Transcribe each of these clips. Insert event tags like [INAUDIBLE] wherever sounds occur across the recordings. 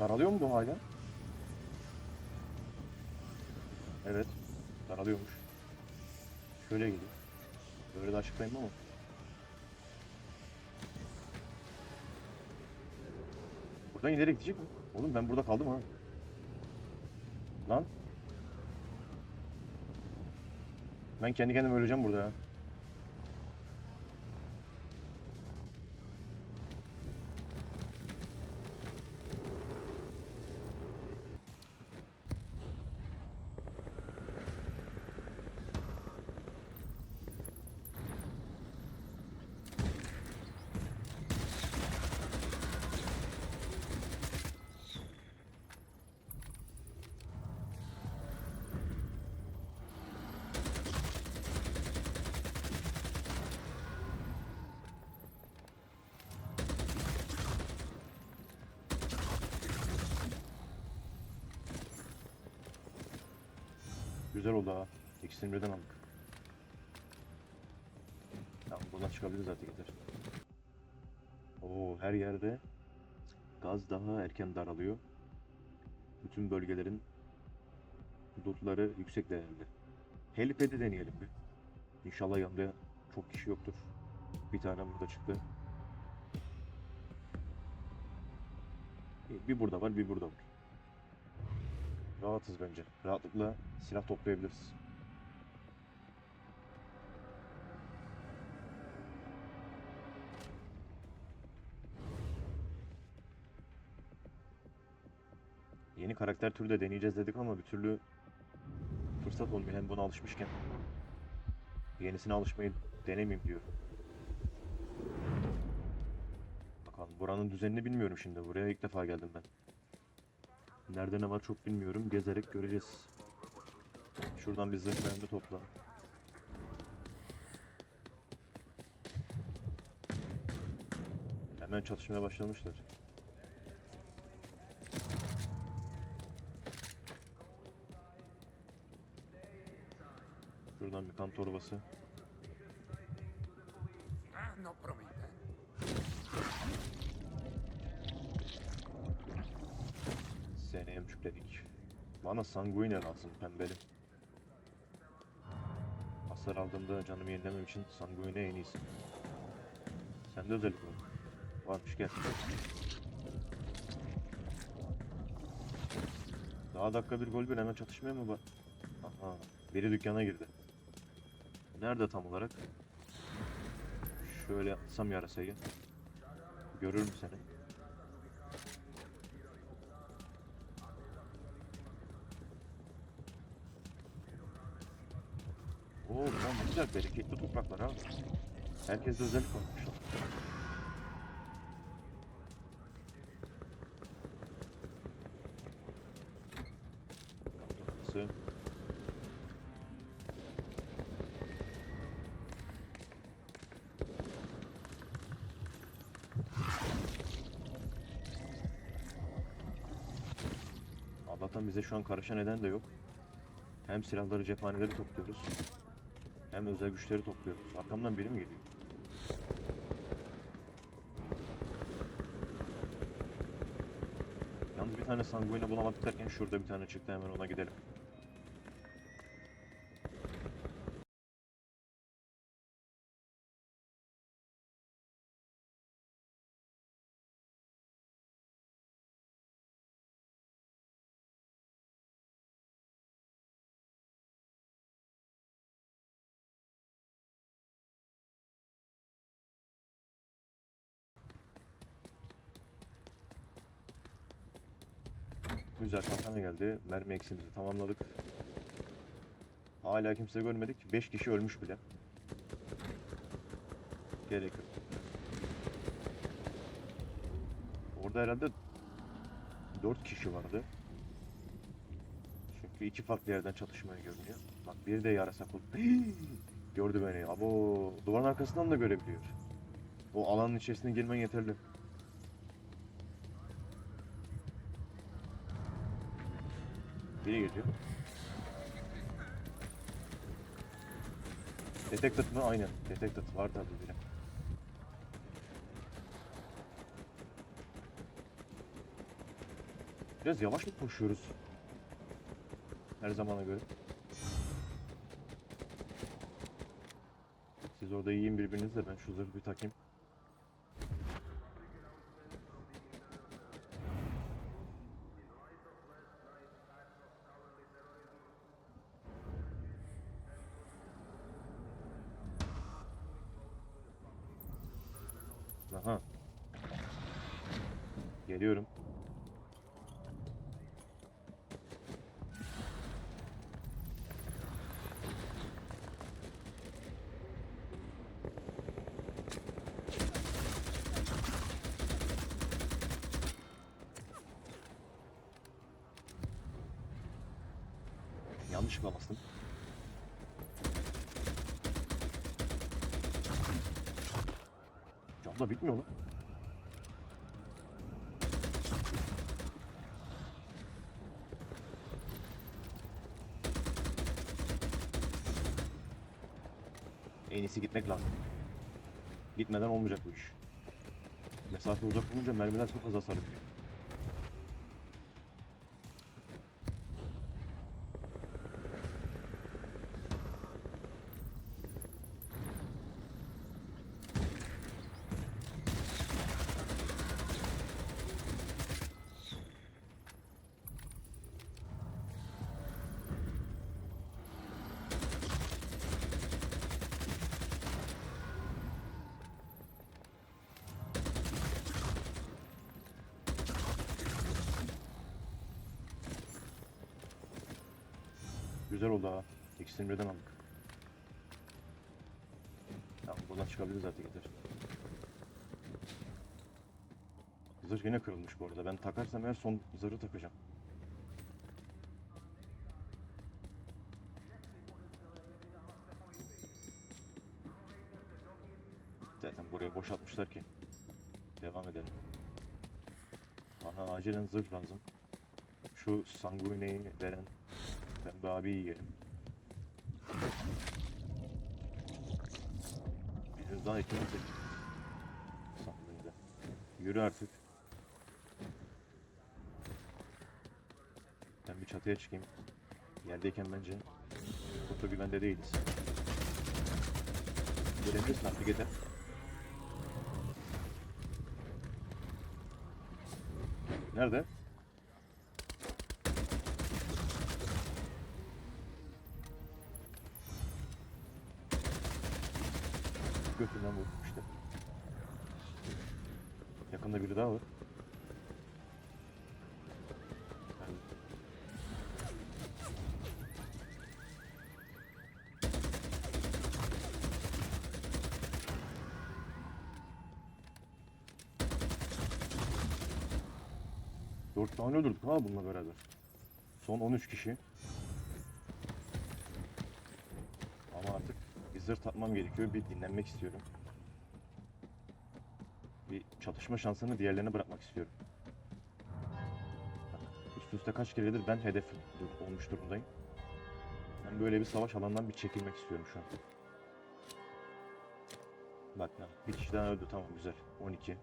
Daralıyor mu bu hala? Evet. Daralıyormuş. Şöyle gidiyor. Böyle de açıklayayım ama. Buradan ileri gidecek mi? Oğlum ben burada kaldım ha. Lan. Ben kendi kendime öleceğim burada ya. Güzel oldu ha. İkisini birden aldık. Tamam buradan çıkabiliriz artık yeter. Oo her yerde gaz daha erken daralıyor. Bütün bölgelerin dutları yüksek değerli. Helipad'i deneyelim bir. İnşallah yanında çok kişi yoktur. Bir tane burada çıktı. Bir burada var, bir burada var. Rahatız bence. Rahatlıkla silah toplayabiliriz. Yeni karakter türü de deneyeceğiz dedik ama bir türlü fırsat olmuyor. Hem buna alışmışken yenisine alışmayı denemeyeyim diyor. Bakalım buranın düzenini bilmiyorum şimdi. Buraya ilk defa geldim ben. Nerede ne var çok bilmiyorum. Gezerek göreceğiz. Şuradan bir zırh mermi topla. Hemen çatışmaya başlamışlar. Şuradan bir kan torbası. Ah, no promete. Emcükledik. Bana sanguine lazım pembeli. Hasar aldığımda canımı yenilemem için sanguine en iyisi. Sende özellik var. Varmış gel. Daha dakika bir gol bir hemen çatışmaya mı bak? Aha biri dükkana girdi. Nerede tam olarak? Şöyle atsam yarasayı. Görür mü seni? Oo tamam güzel bereketli topraklar ha. Herkes özellik olmuş. Kapısı. Allah'tan bize şu an karışan neden de yok. Hem silahları cephaneleri topluyoruz. Hem özel güçleri topluyoruz. Arkamdan biri mi geliyor? Yalnız bir tane sanguine bulamadık derken şurada bir tane çıktı hemen ona gidelim. Güzel kampanya geldi. Mermi eksiğimizi tamamladık. Hala kimse görmedik. 5 kişi ölmüş bile. Gerek yok. Orada herhalde 4 kişi vardı. Çünkü iki farklı yerden çatışmaya görünüyor. Bak biri de yarasa kul. [GASPS] Gördü beni. Abo duvarın arkasından da görebiliyor. O alanın içerisine girmen yeterli. Biri geliyor. Detected mı? Aynen. Detected. Var tabii biri. Biraz yavaş mı koşuyoruz? Her zamana göre. Siz orada yiyin birbirinizle ben şu zırhı bir takayım. Aha. Geliyorum. Yanlışlıkla bastım. Da bitmiyor lan. En iyisi gitmek lazım. Gitmeden olmayacak bu iş. Mesafe uzak olunca mermiler çok az hasar Güzel oldu ha. İkisini birden aldık. Tamam buradan çıkabiliriz artık yeter. Zırh yine kırılmış bu arada. Ben takarsam eğer son zırhı takacağım. Zaten buraya boşaltmışlar ki. Devam edelim. Bana acilen zırh lazım. Şu sanguineyi veren Pembe abi yiyelim. Biz daha ikimiz de Sanguine'de. Yürü artık. Ben bir çatıya çıkayım. Yerdeyken bence da güvende değiliz. Gelebilirsin artık yeter. Nerede? Götünden vurdum işte. Yakında biri daha var. Dört tane öldürdük ha bununla beraber. Son 13 kişi. Ama zırh tatmam gerekiyor. Bir dinlenmek istiyorum. Bir çatışma şansını diğerlerine bırakmak istiyorum. Üst üste kaç keredir ben hedef olmuş durumdayım. Ben böyle bir savaş alanından bir çekilmek istiyorum şu an. Bak ya bir kişi daha öldü tamam güzel. 12.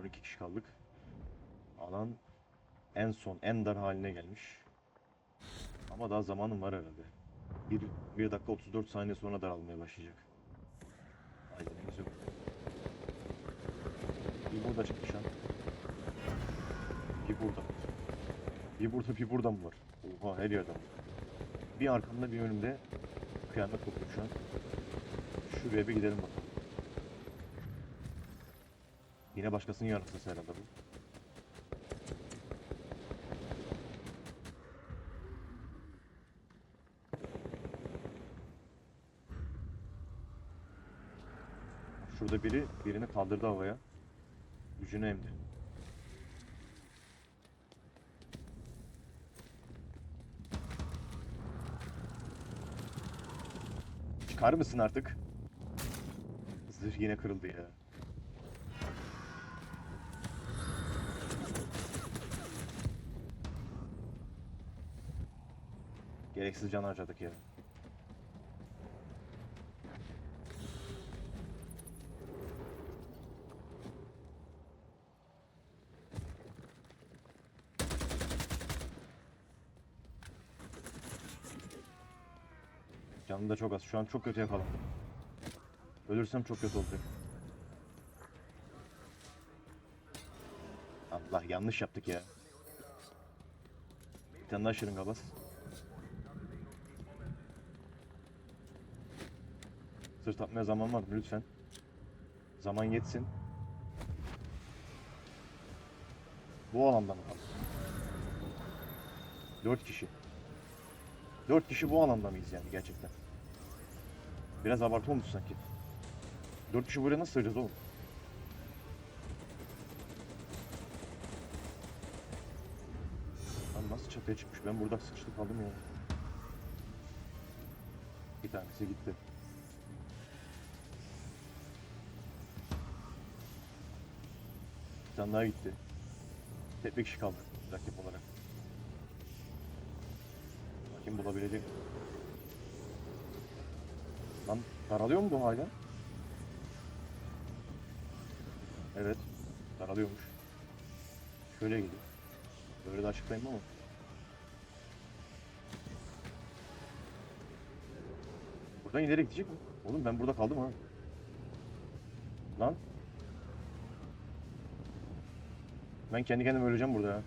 12 kişi kaldık. Alan en son en dar haline gelmiş. Ama daha zamanım var herhalde. 1, 1 dakika 34 saniye sonra daralmaya başlayacak. Aydınımız yok. Bir burada çıkmış ha. Bir burada. Bir burada bir burada mı var? Oha her yerden. Bir arkamda bir önümde kıyamet kopuyor şu an. Şuraya bir gidelim bakalım. Yine başkasının yaratısı herhalde bu. Şurada biri birini kaldırdı havaya. Gücünü emdi. Çıkar mısın artık? Zırh yine kırıldı ya. Gereksiz can harcadık ya. Canım çok az. Şu an çok kötü yakalandım. Ölürsem çok kötü olacak. Allah yanlış yaptık ya. Bir tane daha şırınga bas. Sırt atmaya zaman var lütfen? Zaman yetsin. Bu alanda mı kaldı? Dört kişi. Dört kişi bu alanda mıyız yani gerçekten? Biraz abartı olmuş sanki. Dört kişi buraya nasıl sığacağız oğlum? Lan nasıl çatıya çıkmış? Ben burada sıkıştı kaldım ya. Bir tanesi gitti. Bir tane daha gitti. Tek bir kişi kaldı rakip olarak. Bakayım bulabilecek daralıyor mu bu hala? Evet. Daralıyormuş. Şöyle gidiyor. Böyle de açıklayayım ama. Buradan ileri gidecek mi? Oğlum ben burada kaldım ha. Lan. Ben kendi kendime öleceğim burada ya.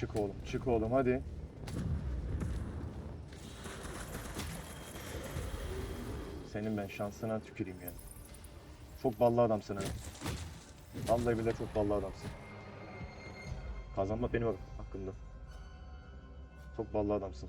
Çık oğlum, çık oğlum hadi. Senin ben şansına tüküreyim ya. Çok ballı adamsın ha. Vallahi billahi çok ballı adamsın. Kazanma benim hakkımda. Çok ballı adamsın.